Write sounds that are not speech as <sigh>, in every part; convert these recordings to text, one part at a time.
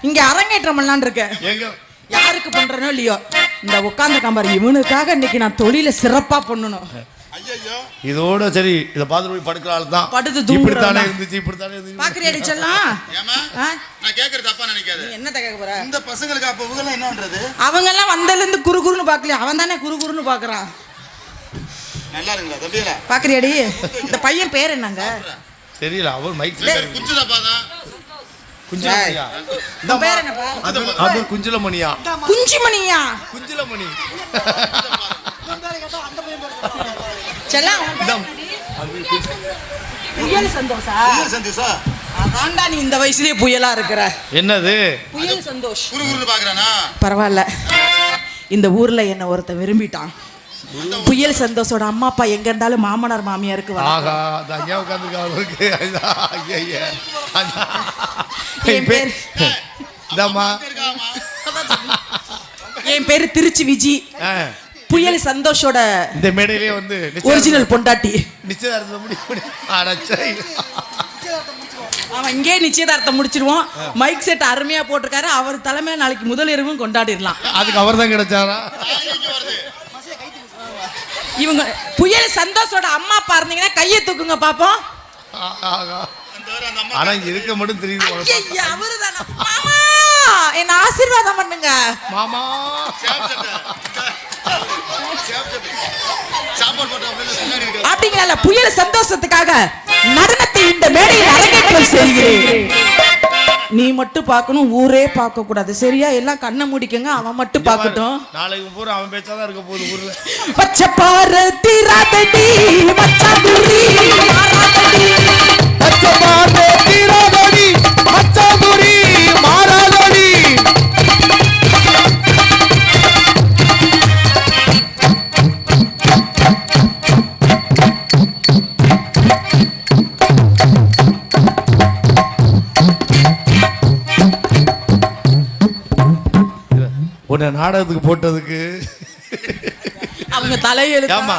இங்க அரங்கேற்றம் பண்ணலான்னு இருக்கேன் யாருக்கு பண்றனோ இல்லையோ? இந்த உட்கார்ந்த காம்பாரு இவனுக்காக இன்னைக்கு நான் தொழில சிறப்பா பண்ணணும். இதோட சரி இத பார்த்துட்டு போய் படுக்கிற தான். படுத்து இப்படித்தானே தான். இருந்துச்சு இப்படித்தானே இருந்துச்சு. பாக்குறியா அடிச்சலாம் ஏமா நான் கேக்குறது தப்பா நினைக்காத. என்ன கேட்க போற? இந்த பசங்களுக்கு அப்ப இவங்க என்ன பண்றது? அவங்க எல்லாம் வந்ததுல இருந்து குறு குறுன்னு பாக்கலையா அவன் தானே குறு குறுன்னு பாக்குறான் நல்லா இருங்களா தம்பியில பாக்குறியாடி? <laughs> இந்த பையன் பேர் என்னங்க? தெரியல அவர் மைக் குஞ்சுதாப்பா தான் குஞ்சலமணியா? உன் பேர் என்னப்பா? அது குஞ்சலமணியா. குஞ்சிமணியா? குஞ்சலமணி. செல்லம் இதான். புயல் சந்தோஷா? சந்தோஷா? அதான்டா நீ இந்த வயசுலயே புயலா இருக்கிற. என்னது? புயல் சந்தோஷ். குரு குருன்னு பாக்குறானா? பரவாயில்ல. இந்த ஊர்ல என்ன ஒருத்தன் விரும்பிட்டான். புயல் சந்தோஷோட அம்மா அப்பா எங்க இருந்தாலும் மாமனார் மாமியாருக்கு வர ஆகா அது உட்காந்துருக்கா அவருக்கு. என் பேர் இதாம்மா என் பேரு திருச்சி விஜி. புயல் சந்தோஷோட இந்த மேடையிலே வந்து ஒரிஜினல் பொண்டாட்டி. அடச்சை அவன் இங்கே நிச்சயதார்த்தம் முடிச்சிருவோம். மைக் செட் அருமையா போட்டிருக்காரு. அவர் தலைமையில நாளைக்கு முதல் இரவும் கொண்டாடிடலாம். அதுக்கு அவர் தான் கிடைச்சாரா? இவங்க புயல் சந்தோஷோட அம்மா அப்பா இருந்தீங்கன்னா கையை தூக்குங்க பாப்போம். ஆனா இருக்க மட்டும் தெரியுது மாமா! என்ன ஆசீர்வாதம் பண்ணுங்க. மாமா! அப்படிங்களா புயல் சந்தோஷத்துக்காக நடனத்தை இந்த மேடையில் அரங்கேற்றம் செய்கிறேன். நீ மட்டும் பார்க்கணும் ஊரே பார்க்க கூடாது சரியா? எல்லாம் கண்ணை முடிக்கங்க அவன் மட்டும் பார்க்கட்டும். நாளைக்கு பூரா அவன் பேச்சாதான் இருக்க போகுது ஊர்ல. பச்சை பாரு தீராதடி மச்சாதுரி உன்னை நாடகத்துக்கு போட்டதுக்கு. அவங்க தலையெழுத்து? ஆமா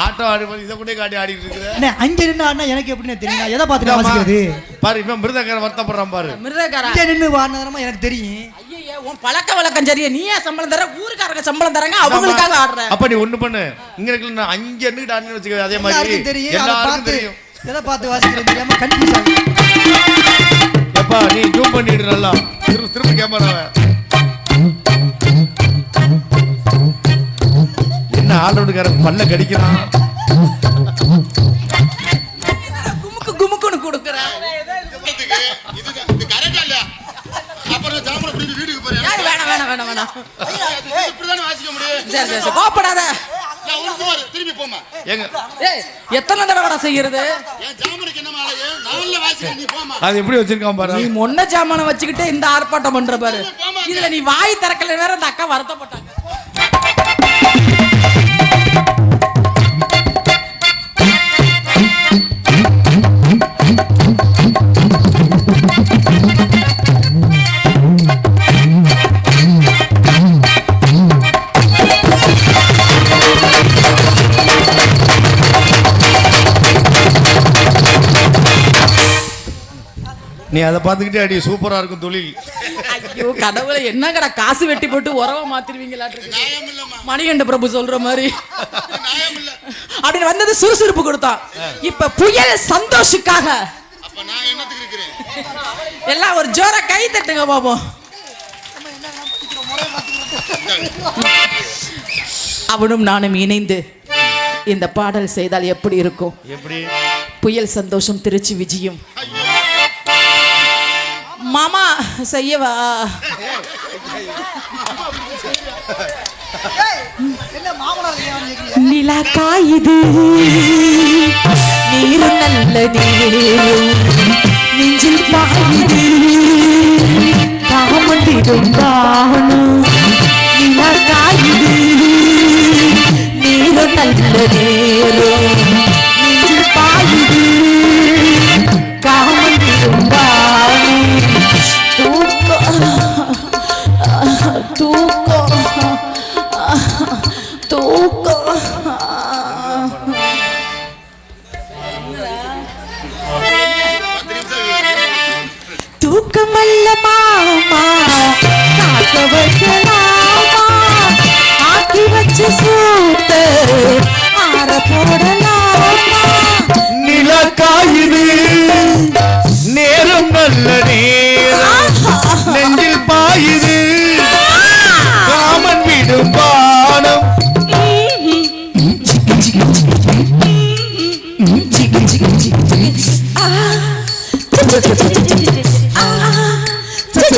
ஆட்டம் ஆடி இதை கூட காட்டி ஆடிட்டு இருக்கிற? அண்ணே அங்க நின்று ஆடினா எனக்கு எப்படிண்ணே தெரியும்? எதை பார்த்து நான் வாசிக்கிறது? பாரு இப்ப மிருதக்காரன் வருத்தப்படுறான் பாரு. மிருதக்காரா? இங்க நின்று வாடினதுமா எனக்கு தெரியும். ஐயே உன் பழக்க வழக்கம் சரியா நீ ஏன் சம்பளம் தர ஊருக்காரங்க சம்பளம் தராங்க அவங்களுக்காக ஆடுற. அப்ப நீ ஒண்ணு பண்ணு. இங்க இருக்கல நான் அங்க இருந்துட்டு ஆடினு வச்சுக்க அதே மாதிரி எல்லாருக்கும் தெரியும் அதை எல்லாருக்கும் பார்த்து தெரியும். எதை பார்த்து வாசிக்கிறது தெரியாம கன்ஃபியூஸ் எப்பா நீ ஜூம் பண்ணிடு நல்லா. திரும்ப திரும்ப கேமராவை ஆல்ரவுண்டுக்காரன் பல்ல கடிக்கிறான். குமுக்கு குமுக்குன்னு கொடுக்குற. இதுக்கு இது இது கரெக்டா இல்லையா? அப்புறம் ஜாமரை பிடிச்சி வீட்டுக்கு போறேன். ஏய், வேணாம் வேணாம் வேணாம் வேணாம். இப்படிதானே வாசிக்க முடியும்? சரி சரி கோப்படாத எத்தனை தடவை செய்யறது? என் ஜாமருக்கு என்ன மாலையே நான்ல வாசிக்க நீ போமா அது எப்படி வச்சிருக்கான் பாரு. நீ மொன்ன ஜாமான வச்சுக்கிட்டு இந்த ஆர்ப்பாட்டம் பண்ற பாரு. இதுல நீ வாய் திறக்கல வேற அந்த அக்கா வருத்தப்பட்டாங்க. நீ அதை பார்த்துக்கிட்டே அடி சூப்பரா இருக்கும் தொழில். ஐயோ கடவுளை என்னங்கடா காசு வெட்டி போட்டு உறவை இல்லம்மா மணிகண்ட பிரபு சொல்ற மாதிரி. நியாயம் இல்ல அப்படின்னு வந்தது சுறுசுறுப்பு கொடுத்தான் இப்ப புயல் சந்தோஷுக்காக. அப்ப நான் என்னத்துக்கு இருக்கிறேன்? எல்லாம் ஒரு ஜோர கை தட்டுங்க பாப்போம். அவனும் நானும் இணைந்து இந்த பாடல் செய்தால் எப்படி இருக்கும்? எப்படி? புயல் சந்தோஷம் திருச்சி விஜயும். செய்யவா? என்ன மாமனார் ஏன் கேக்குறீங்க? நிலா நெஞ்சில் பாயுது. தாமண்டிடும் தானும் நிலா காயுது நீரு. நல்ல பத்து நிமிஷம் தூக்கமல்ல மாமா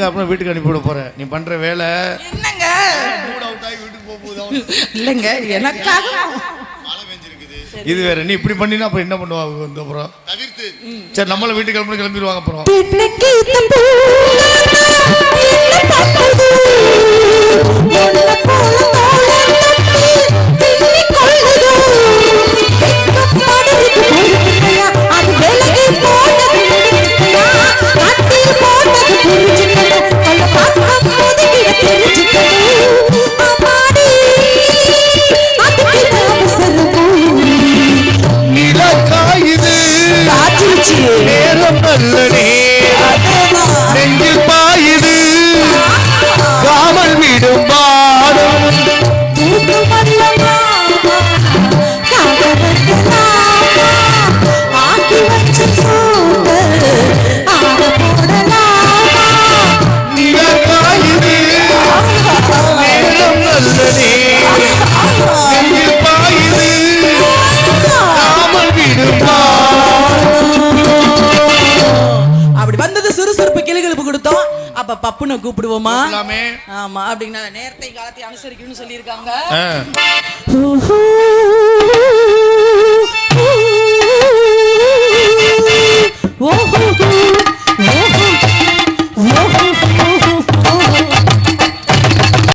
அதுக்கப்புறம் வீட்டுக்கு அனுப்பிவிட போகிறேன் நீ பண்ற வேலை என்னங்க? வீட்டுக்கு போக போகுது. இல்லைங்க எனக்காக. இது வேற நீ இப்படி பண்ணினா அப்புறம் என்ன பண்ணுவாங்க வந்து அப்புறம். தவிர்த்து. சரி நம்மள வீட்டுக்கு கிளம்பி கிளம்பிடுவாங்க அப்புறம். பிரபுன்னு கூப்பிடுவோமா? ஆமா அப்படின்னா நேரத்தை காலத்தை அனுசரிக்கணும்னு சொல்லியிருக்காங்க. ஓஹோ.